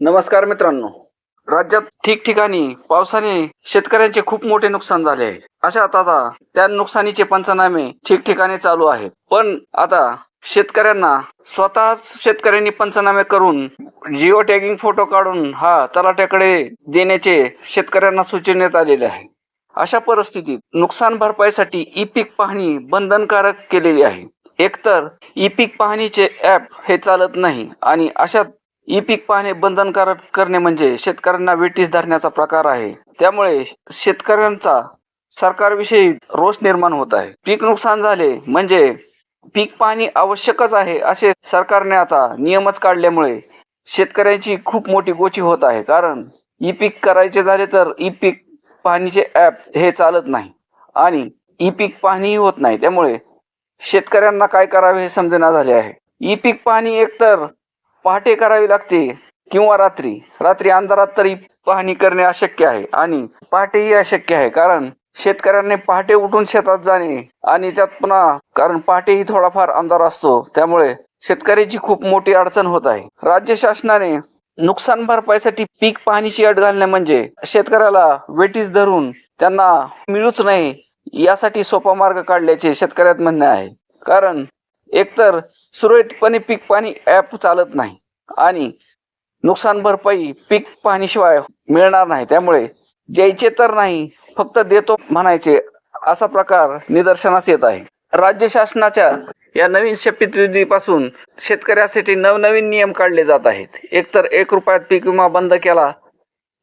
नमस्कार मित्रांनो. राज्यात ठिकठिकाणी पावसाने शेतकऱ्यांचे खूप मोठे नुकसान झाले आहे. अशात आता त्या नुकसानीचे पंचनामे ठिकठिकाणी चालू आहेत. पण आता शेतकऱ्यांना स्वतःच शेतकऱ्यांनी पंचनामे करून जिओ टॅगिंग फोटो काढून हा तलाट्याकडे देण्याचे शेतकऱ्यांना सुचवण्यात आलेले आहे. अशा परिस्थितीत नुकसान भरपाईसाठी ई पीक पाहणी बंधनकारक केलेली आहे. एकतर ई पीक पाहणीचे ॲप हे चालत नाही आणि अशा ई पीक पाहणे बंधनकारक करणे म्हणजे शेतकऱ्यांना वेटीस धरण्याचा प्रकार आहे. त्यामुळे शेतकऱ्यांचा सरकारविषयी रोष निर्माण होत आहे. पीक नुकसान झाले म्हणजे पीक पाहणी आवश्यकच आहे असे सरकारने आता नियमच काढल्यामुळे शेतकऱ्यांची खूप मोठी गोची होत आहे. कारण ई पीक करायचे झाले तर ई पीक पाहणीचे ॲप हे चालत नाही आणि ई पीक पाहणीही होत नाही. त्यामुळे शेतकऱ्यांना काय करावे हे समजेना झाले आहे. ई पीक पाहणी एकतर पहाटे करावी लागते किंवा रात्री. रात्री अंधारात तरी पाहणी करणे अशक्य आहे आणि पहाटेही अशक्य आहे कारण शेतकऱ्यांनी पहाटे उठून शेतात जाणे आणि त्यात पुन्हा कारण पहाटेही थोडाफार अंधार असतो त्यामुळे शेतकऱ्याची खूप मोठी अडचण होत आहे. राज्य शासनाने नुकसान भरपाईसाठी पीक पाहणीची अट घालणे म्हणजे शेतकऱ्याला वेटीस धरून त्यांना मिळूच नाही यासाठी सोपा मार्ग काढल्याचे शेतकऱ्यात म्हणणे आहे. कारण एकतर सुरळीतपणे पीक पाणी ॲप चालत नाही आणि नुकसान भरपाई पीक पाहणीशिवाय मिळणार नाही. त्यामुळे द्यायचे तर नाही फक्त देतो म्हणायचे असा प्रकार निदर्शनास येत आहे. राज्य शासनाच्या या नवीन शपथविधीपासून शेतकऱ्यासाठी नवनवीन नियम काढले जात आहेत. एकतर एक रुपयात पीक विमा बंद केला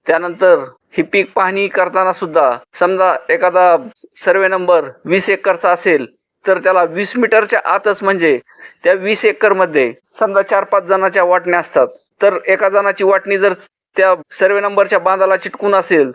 त्यानंतर ही पीक पाहणी करताना सुद्धा समजा एखादा सर्वे नंबर वीस एकरचा असेल तर त्याला वीस मीटरच्या आतच म्हणजे त्या वीस एकरमध्ये समजा चार पाच जणांच्या वाटण्या असतात. तर एका जणाची वाटणी जर त्या सर्वे नंबरच्या बांधाला चिटकून असेल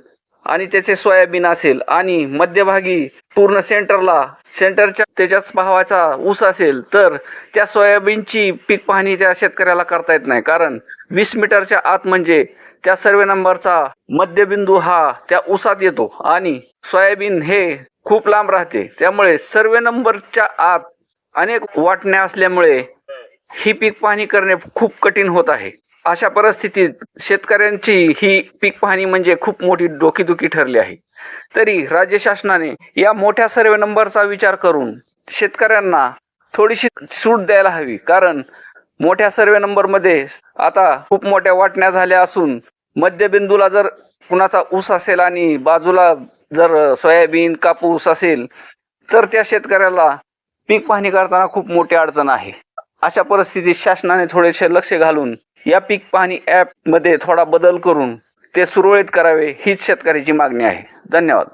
आणि त्याचे सोयाबीन असेल आणि मध्यभागी पूर्ण सेंटरला सेंटरच्या त्याच्याच भावाचा ऊस असेल तर त्या सोयाबीनची पीक पाहणी त्या शेतकऱ्याला करता येत नाही. कारण वीस मीटरच्या आत म्हणजे त्या सर्वे नंबरचा मध्यबिंदू हा त्या ऊसात येतो आणि सोयाबीन हे खूप लांब राहते. त्यामुळे सर्वे नंबरच्या आत अनेक वाटण्या असल्यामुळे ही पीक पाहणी करणे खूप कठीण होत आहे. अशा परिस्थितीत शेतकऱ्यांची ही पीक पाहणी म्हणजे खूप मोठी डोकीदुखी ठरली आहे. तरी राज्य शासनाने या मोठ्या सर्वे नंबरचा विचार करून शेतकऱ्यांना थोडीशी सूट द्यायला हवी. कारण मोठ्या सर्वे नंबरमध्ये आता खूप मोठ्या वाटण्या झाल्या असून मध्यबिंदूला जर कुणाचा ऊस असेल आणि बाजूला जर सोयाबीन कापूस असेल तर त्या शेतकऱ्याला पीक पाहणी करताना खूप मोठी अडचण आहे. अशा परिस्थितीत शासनाने थोडेसे लक्ष घालून या पीक पाहणी ॲपमध्ये थोडा बदल करून ते सुरळीत करावे हीच शेतकऱ्याची मागणी आहे. धन्यवाद.